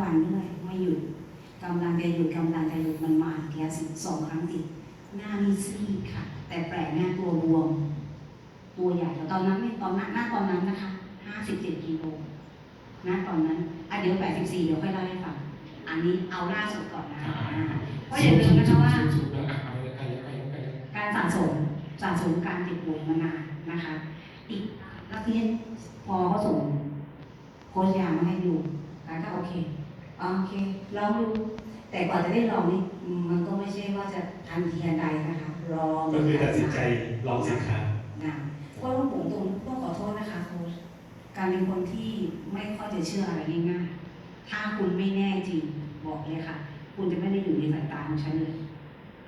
วันเรื่อยไม่หยุดกำลังจะหยุดกำลังจะหยุดมันมาอีกแล้วสิสองครั้งติดหน้ามีซีดค่ะ แต่แปลกหน้าตัวบวม ตัวใหญ่แต่ตอนนั้นไม่ตอนนั้นหน้าตอนนั้นนะคะห้าสิบเจ็ดกิโลหน้าตอนนั้นอะเดี๋ยวแปดสิบสี่เดี๋ยวค่อยเล่าให้ฟังอันนี้เอาล่าสุดก่อนนะเพราะอย่าลืมนะคะว่าสูงๆนะอะเอาเลยใครใครใครการสะสมสะสมการติดป่วยมานานนะคะอีกแล้วที่พอเขาส่งโค้ชยามาให้ดูแล้วก็โอเค โอเคลองดูแต่กว่าจะได้ลองนี่มันก็ไม่ใช่ว่าจะทันทีทันใดนะคะลองก็คือตัดสินใจลองสินค้านะเพราะว่าผมตรงต้องขอโทษนะคะโค้ชการเป็นคนที่ไม่ค่อยจะเชื่ออะไรง่ายๆถ้าคุณไม่แน่จริงบอกเลยค่ะ คุณจะไม่ได้อยู่ในสายตาของฉันเลย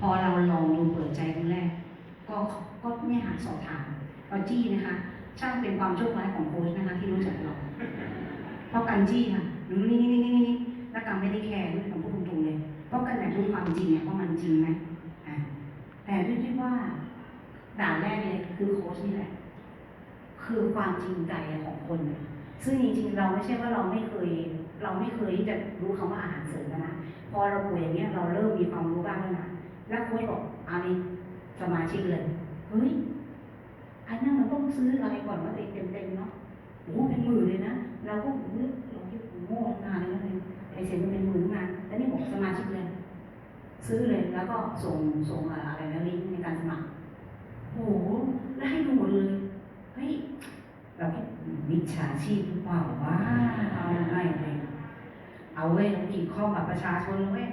พอเราลองดูเปิดใจครั้งแรก ก็ก็เนี่ยหาสอบถามเราจี้นะคะช่างเป็นความโชคร้ายของโค้ชนะคะ ที่รู้จักเราเพราะกันจี้ค่ะนี่นี่นี่นี่นี่ แล้วกันไม่ได้แคร์ด้วยคำพูดตรงๆเลย เพราะกันอยากรู้ความจริงเนี่ยว่ามันจริงไหมอ่าแต่ด้วยที่ว่าด่านแรกเลยคือโค้ชนี่แหละ คือความจริงใจของคน ซึ่งจริงๆเราไม่ใช่ว่าเราไม่เคย เราไม่เคยที่จะรู้คำว่าอาหารเสริมนะ พอเราป่วยอย่างเงี้ยเราเริ่มมีความรู้บ้างแล้วนะแล้วโค้ชบอกเอานี่สมาชิกเลยเฮ้ยอันนั้นมันต้องซื้ออะไรก่อนว่าเต็มเต็มเนาะโอ้เป็นหมื่นเลยนะเราก็เฮ้ยเราคิดโง่นานเลยนเลย ไอเซ็นมันเป็นหมื่นนานแต่นี่บอกสมาชิกเลย ซื้อเลยแล้วก็ส่งส่งอะไรนะลิงก์ในการสมัครโอ้โหแล้วให้ดูหมดเลยเฮ้ยเราคิดมิจฉาชีพหรือเปล่าว่าเอาไม่เลยเอาเว้ยเราขีดข้อบัตรประชาชนเว้ย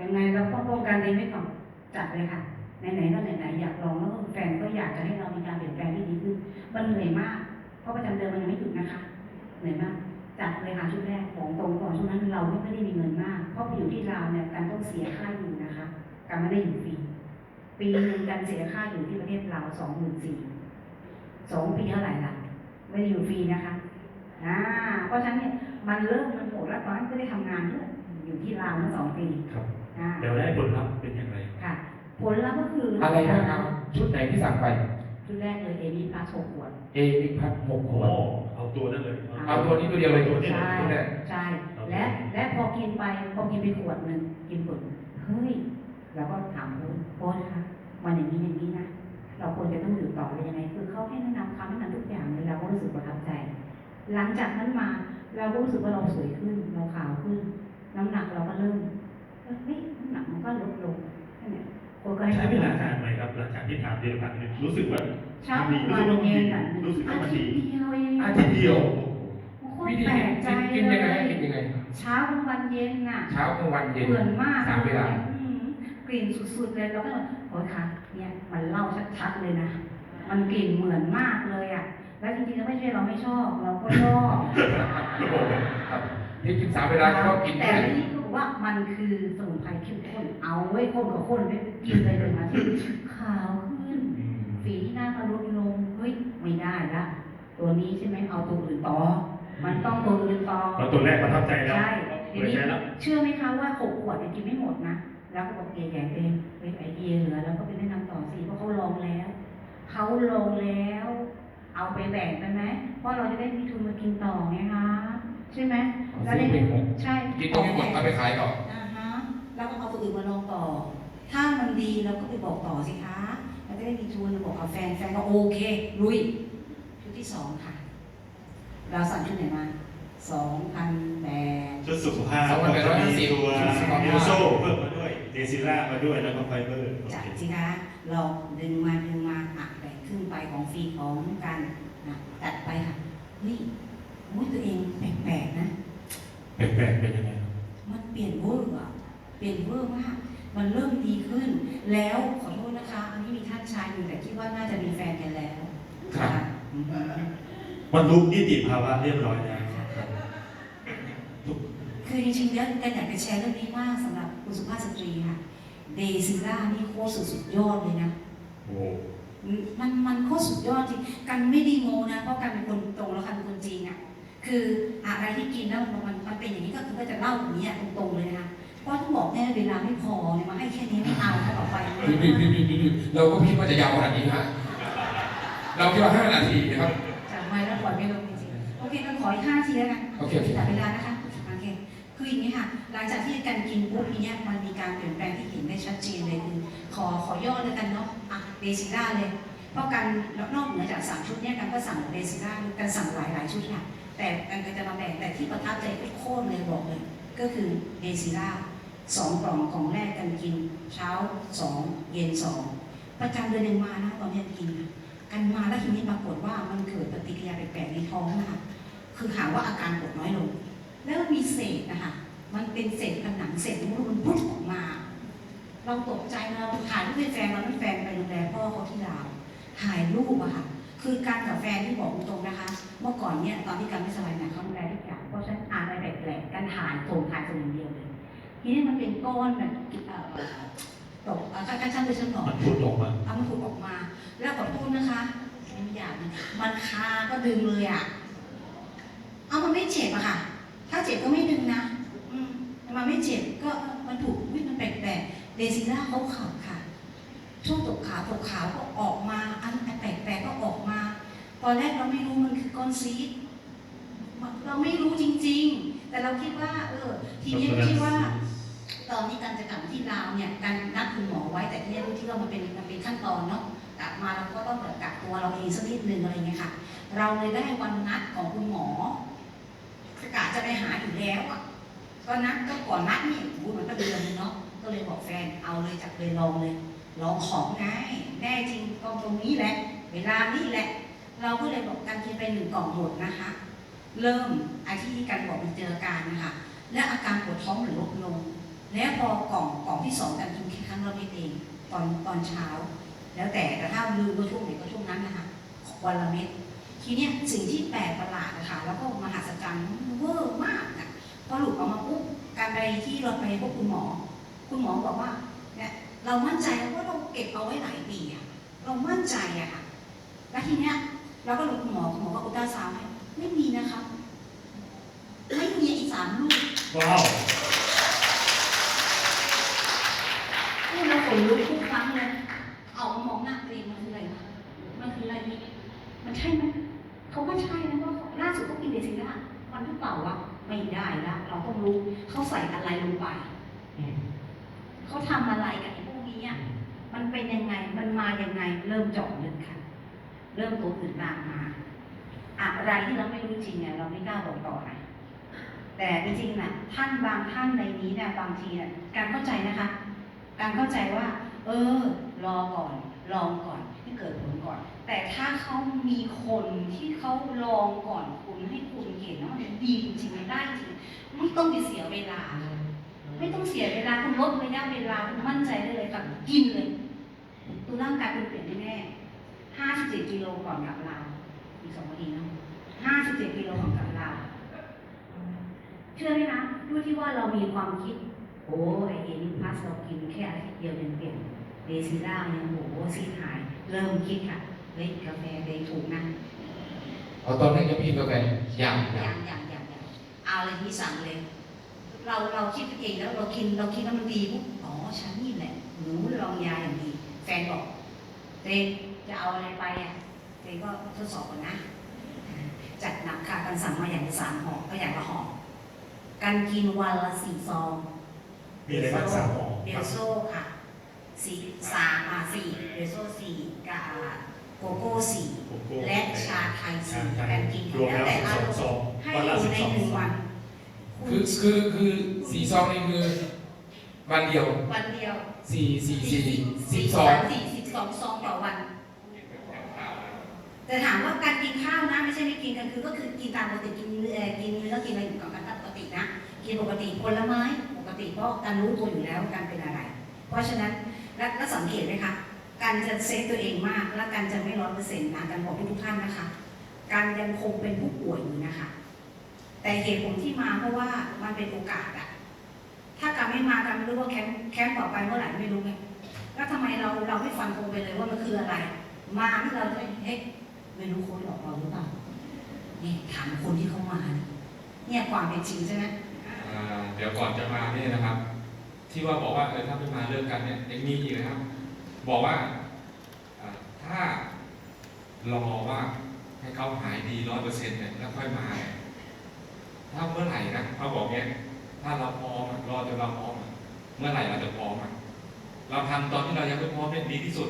ยังไงเราต้องป้องกันเองไว้ก่อนจัดเลยค่ะไหนๆก็ไหนๆอยากลองแล้วแฟนก็อยากจะให้เรามีการเปลี่ยนแปลงที่ดีขึ้นมันเหนื่อยมาก เพราะประจำเดือนมันยังไม่หยุดนะคะเหนื่อยมาก จัดเลยค่ะชุดแรกของตรงก่อนช่วงนั้นเราไม่ได้มีเงินมาก เพราะไปอยู่ที่ลาวเนี่ยการต้องเสียค่าอยู่นะคะ การไม่ได้อยู่ฟรี ปีหนึ่งการเสียค่าอยู่ที่ประเทศลาวสองหมื่นสี่สองปีเท่าไหร่ล่ะ ไม่ได้อยู่ฟรีนะคะอ่าเพราะฉะนั้นเนี่ยมันเริ่มมันโหดแล้วตอนนั้นก็ได้ทำงานด้วยอยู่ที่ลาวมาสองปีครับอ่าเดี๋ยวได้ผลลัพธ์เป็นอย่างไรค่ะ ผลลัพธ์ก็คืออะอะไรนะครับชุดไหนที่สั่งไปชุดแรกเลยเอมี่พาสหกขวด เอวิพัทหกขโอ้วดเอาตัวนั่นเลย เอาตัวนี้ตัวเดียวเลยตัวนี้ใช่ชุดแรกใช่และและพอกินไปพอกินไปขวดหนึ่งกินผลเฮ้ยเราก็ถามโค้ชโค้ชคะมันอย่างนี้อย่างนี้นะเราควรจะต้องอยู่ต่อเลยยังไง คือเขาให้แนะนำคำแนะนำทุกอย่างเลยเราก็รู้สึกประทับใจ หลังจากนั้นมาเราก็รู้สึกว่าเราสวยขึ้น เราขาวขึ้น น้ำหนักเราก็เริ่มเฮ้ยน้ำหนักมันก็ลดลงแค่นี้คนก็ให้ใช้เวลานานไหมครับหลังจากที่ทานเดือนละหนึ่งรู้สึกว่าเช้าดีวันรู้สึกว่าเย็นดีอะรู้สึกว่าอามันทิดีตย์เดียวเองอาทิตย์เดียวโคต วิรธีแปลกินกใจกินเลยังไงยกินยังไงเช้ากลางวันเย็นน่ะเช้ากลางวันเย็นเหมือนมากสามเวลาอืมกลิ่นสุดๆเลยแล้วก็โอ้ยค่ะเนี่ยมันเล่าชัดๆเลยนะ มันกลิ่นเหมือนมากเลยอะ แล้วจริงๆแล้วไม่ใช่เราไม่ชอบ เราก็ชอบครับที่กินสามเวลาก็กินแต่ได้ที่นี่ก็บอกว่ามันคือสมุนไพรเข้มข้นเอาไว้ข้นกับข้นไม่กินเลยเลยมาที่ขาวขึ้นอืมฝีที่หน้าก็ลดลงเฮ้ยไม่ได้ละตัวนี้ใช่ไหมเอาตัวอื่นต่อ มันต้องตัวอื่นต่อเราตัวแรกประทับใจแล้วใช่เปิดใจแล้วเชื่อไหมคะว่าหกขวดเนี่ยกินไม่หมดนะ แล้วก็บอกเอแย่เองเฮ้ยไอเดียเหลือแล้วก็ไปแนะนำต่อสิเพราะเขาลองแล้ว เขาลองแล้ว เอาไปแบ่งไปไหมเพราะเราจะได้มีทุนมากินต่อไงคะใช่ไหมแล้วซื้ได้อเป็นหกใช่กินก็ไม่หมดเอาไปขายต่ออ่าฮะแล้วก็เอาตัวอื่นมาลองต่อ ถ้ามันดีเราก็ไปบอกต่อสิคะเราจะได้มีทุนบอกกับแฟนแฟนก็โอเคลุยชุดที่สองค่ะ เราสั่งชุดไหนมาสองพันแปดชุดสุขภาพสองพันแปดร้อยห้าสิบตัวชุดสุขภาพมิวโซ่เพิ่มมาด้วยเดซิล่ามาด้วยแล้วก็ไฟเบอร์โอจัดเคสิคะลองดึงมาดึงมาอะแบ่งครึ่งไปของฟรีของกันนะตัดไปค่ะเฮ้ยโอ้ยตัวเองแปลกๆนะแปลกๆเป็นยังไงครับมันเปลี่ยนเวอร์อะเปลี่ยนเวอร์มากมันเริ่มดีขึ้น แล้วขอโทษนะคะอันนี้มีท่านชายอยู่แต่คิดว่าน่าจะมีแฟนกันแล้วครั บนะอืมมันลุกนิติภาวะเรียบร้อยแล้วครับคือจริงๆแล้วกันอยากจะแชร์เรื่องนี้มากสำหรับคุณสุภาพสตรีค่ะเดซิล่านี่โคตรสุดยอดเลยนะโอ้มันมันโคตรสุดยอดจริงกันไม่ได้โมนะ เพราะกันเป็นคนตรงแล้วกันเป็นคนจริงอะคืออะไรที่กินแล้วมันมันมันเป็นอย่างนี้ก็คือก็จะเล่าอย่างนี้ยตรงๆเลยนะคะเพราะต้องบอกแน่เวลาไม่พอเนี่ยมาให้แค่นี้ไม่เอาถ้าต่อไปนะพี่พี่พี่พี่พี่เราก็คิดว่าจะยาวขนาดนี้ฮะเราคิดว่าห้านาทีนะครับ อยไม่ลงจริงๆโอเคกันขออีกห้าทีแล้วกันโอเคโอเค จับเวลานะคะโอเคคืออย่างนี้ค่ะ หลังจากที่การกินปุ๊บทีเนี้ยมันมีการเปลี่ยนแปลงที่เห็นได้ชัดเจนเลยคือขอขอย่อเลยกันเนาะอะเบซิล่าเลย เพราะการนอกเหนือจากสั่งชุดเนี้ยกันก็สั่งเบซิล่ากันสั่งหลายหลายๆชุดค่ะ แต่กันก็จะมาแบ่งแต่ที่ประทับใจโคตรเลยบอกเลย ก็คือเบซิล่าสองกล่องของแรกกันกิน เช้าสองเย็นสองประจำเดือนหนึ่งมานะตอนเนี้ยกินนะ กันมาแล้วทีนี้ปรากฏว่ามันเกิดปฏิกิริยาแปลกๆในท้องนะคะคือหาว่าอาการปวดน้อยลง แล้วมันมีเศษนะคะมันเป็นเศษผนังเศษมันมันพุ่งออกมา เราตกใจเราถ่ายรูปให้แฟนเราแฟนไปโรงแรมพ่อเขาที่ลาวถ่ายรูปอะค่ะคือการกับแฟนที่บอกตรงๆนะคะ เมื่อก่อนเนี่ยตอนที่การไม่สบายเนี่ยเขาดูแลทุกอย่างเพราะฉะนั้นอ่านอะไรแปลกๆการถ่ายส่งถ่ายส่งอย่างเดียวเลยทีนี้มันเป็นก้อนแบบเอ่อตกอะกระชั้นไปชั้นหนอมันนพูดออกมาเอามันถูกออกมา แล้วขอโทษนะคะไม่อยากมันคาก็ดึงเลยอะเอามันไม่เจ็บอะค่ะ ถ้าเจ็บก็ไม่ดึงนะอืมมันไม่เจ็บก็มันถูกวิมันแปลกๆเดซิล่าเขาขับค่ะ ช่วงตกขาวตกขาวก็ออกมา อันแปลกๆก็ออกมา ตอนแรกเราไม่รู้มันคือก้อนซีดเราไม่รู้จริง ๆ แต่เราคิดว่า เออ ทีนี้คิดว่า ตอนนี้การจะกลับมาที่ลาวเนี่ยการนัดคุณหมอไว้แต่ที่นี่ยที่ว่ามันเป็นมันเป็นขั้นตอนเนาะกลับมาเราก็ต้องแบบกักตัวเราเองสักนิดนึงอะไรเงี้ยค่ะ เราเลยได้วันนัดของคุณหมอกะจะไปหาอยู่แล้วอะก็นัดก็ก่อนนัดนี่พูมันก็เดือนนึงเนาะก็เลยบอกแฟนเอาเลยจับเลยลองเลยลองของไงแน่จริงกองตรงนี้แหละ เวลานี่แหละ เราก็เลยบอกการกินไปหนึ่งกล่องหมดนะคะ เริ่มอาที่การบอกมันเจออาการนะคะและอาการปวดท้องมันลดลง แล้วพอกล่องกล่องที่สองกันกินแค่ครั้งละเม็ดเองตอนตอนเช้า แล้วแต่แต่ถ้าลืมก็ช่วงไหนก็ช่วงนั้นนะคะวันละเม็ดทีเนี้ยสิ่งที่แปลกประหลาดนะคะแล้วก็มหัศจรรย์เวอร์มากนะพอหลุดออกมาปุ๊บการไปที่เราไปพบคุณหมอ คุณหมอบอกว่าเนี่ยเรามั่นใจว่าเราเก็บเอาไว้หลายปีอะเรามั่นใจอะค่ะแล้วทีเนี้ยเราก็หลุดคุณหมอคุณหมอก็อุตราซาวด์ให้ไม่มีนะคะไม่มีอีกสามลูกว้าว พูดแล้วขนลุกทุกครั้งเลย เอามามองหน้าตัวเองมันคืออะไรวะมันคืออะไรนี่มันใช่ไหมเขาว่าใช่นะว่าล่าสุดเขากินเดซิล่ามันหรือเปล่าวะไม่ได้ ละเราต้องรู้เขาใส่อะไรลงไปอืมเขาทำอะไรกับไอ้พวกนี้อะมันเป็นยังไงมันมายังไง เริ่มเจาะลึกค่ะ เริ่มตัวอื่นตามมาอะไรที่เราไม่รู้จริงเนี่ยเราไม่กล้าบอกต่อนะแต่จริงๆนะท่านบางท่านในนี้เนี่ยบางทีเนี่ยการเข้าใจนะคะ การเข้าใจว่า เออ รอก่อน ลองก่อน ให้เกิดผลก่อน แต่ถ้าเขามีคนที่เขาลองก่อนคุณให้คุณเห็นว่ามันดีจริงๆมันได้จริงไม่ต้องไปเสียเวลา ไม่ต้องเสียเวลาคุณลดระยะเวลาคุณมั่นใจได้เลยกับกินเลยตัวร่างกายคุณเปลี่ยนแน่ๆห้าสิบเจ็ดกิโลก่อนกับลาอีกสองนาทีนะห้าสิบเจ็ดกิโลก่อนกับลาเชื่อไหมคะด้วยที่ว่าเรามีความคิด โอ้ไอเอนิพัสเรากินแค่อาทิตย์เดียวยังเปลี่ยน เดซิล่ายังโอ้โหซีดหาย เริ่มคิดค่ะเฮ้ยกาแฟเดย์ถูกนะเอาตอนแรกยังไม่กินกาแฟยังอยัย่างงอย่างอย่างอย่างเอาเลยที่สั่งเลย เราเราคิดเองแล้วเรากินเราคิดแล้วมันดีปุ๊บอ๋อฉันนี่แหละหนูลองยาอย่างดีแฟนบอกเตจะเอาอะไรไปอะเตก็ทดสอบก่อนนะ จัดหนักค่ะกันสั่งมาอย่างละสามห่อก็อย่างละห่อกันกินวันละสี่ซองมีอะไรบ้างสามหมอเดลโซ่ค่ะ สี่สามอะสี่เดลโซ่สี่กับโกโก้สี่โกโก้และชาไทยชาสี่ไทยกันกินรวมแล้วแต่สิบอาสองรมณ์ซองให้วันอละยู่สิบในสองหนึ่งซอวังนคือคือคือสีซองนี่คือวันเดียววันเดียวสี่สี่สี่สี่สี่ซองสี่สิบสองซองต่อวัน แต่ถามว่าการกินข้าวนะไม่ใช่ไม่กินกันคือก็คือกินตามปกติกินเอ่อกินเนื้อกินอะไรอยู่กับกันตามปกตินะกินปกติผลไม้ปกติเพราะการรู้ตัวอยู่แล้วการเป็นอะไร เพราะฉะนั้น และและสังเกตไหมคะ การจะเซฟตัวเองมาก และการจะไม่ร้อยเปอร์เซ็นต์นะการบอกทุกท่านนะคะ การยังคงเป็นผู้ป่วยอยู่นะคะ แต่เหตุผลที่มาเพราะว่ามันเป็นโอกาสอะถ้าการไม่มาการไม่รู้ว่าแคมป์แคมป์ต่อไปเมื่อไหร่ไม่รู้ไงแล้วทำไมเราเราไม่ฟันธงไปเลยว่ามันคืออะไร มาที่เราจะเฮ้ยไม่รู้คนหลอกเราหรือเปล่านี่ถามคนที่เขามา เนี่ยความเป็นจริงใช่ไหมเดี๋ยวก่อนจะมาเนี่ยนะครับ ที่ว่าบอกว่าเออถ้าไม่มาเลิกกันเนี่ยยังมีอีกนะครับ บอกว่าถ้ารอว่าให้เขาหายดีร้อยเปอร์เซ็นต์เนี่ยแล้วค่อยมาเนี่ยถ้าเมื่อไหร่นะเขาบอกเนี่ยถ้าเราพร้อมรอจนเราพร้อมเมื่อไหร่เราจะพร้อมเราทำตอนที่เรายังไม่พร้อมเนี่ยดีที่สุด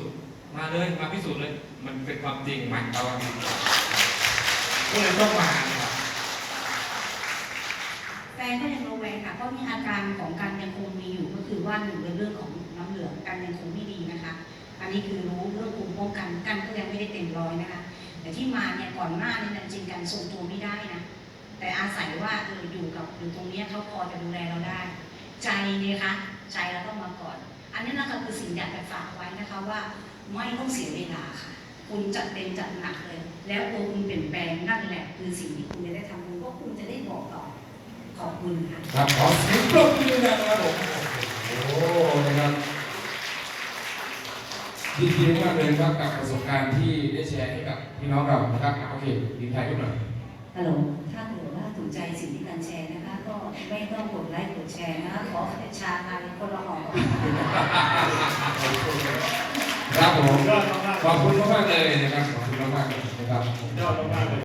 มาเลยมาพิสูจน์เลย มันเป็นความจริงไหมเราก็เลยต้องมาครับแฟนก็ยังระแวง ค่ะเพราะมีอาการของการยังคงมีอยู่ก็คือว่าหนึ่งเป็นเรื่องของน้ำเหลืองการยังคงไม่ดีนะคะ อันนี้คือรู้เรื่องภูมิป้องกันกันก็ยังไม่ได้เต็มร้อยนะคะ แต่ที่มาเนี่ยก่อนหน้านี้นจริงกันทรงตัวไม่ได้นะแต่อาศัยว่าเอออยู่กับอยู่ตรงเนี้ยเขาพอจะดูแลเราได้ ใจเนี่ยคะใจเราต้องมาก่อน อันนี้นะคะคือสิ่งอยากจะฝากไว้นะคะว่าไม่ต้องเสียเวลาค่ะ คุณจัดเต็มจัดหนักเลย แล้วตัวคุณเปลี่ยนแปลงนั่นแหละคือสิ่งที่คุณจะได้ทำคุณก็คุณจะได้บอกต่อ ขอบคุณค่ะ ครับขอเสียงปรบมือนะครับผมโอ้นะครับดีดีมากเลยครับกับประสบการณ์ที่ได้แชร์ให้กับพี่น้องเรานะครับอะโอเคดีใจขึ้นหน่อย ฮัลโหล ถ้าเกิดว่าถูกใจสิ่งที่การแชร์นะคะ ก็ไม่ต้องกดไลค์กดแชร์นะคะขอชาไทยคนละห่อครับผมยอดมากๆขอบคุณมากๆเลยนะครับ ขอบคุณมากๆเลยนะครับ ยอดมากๆเลย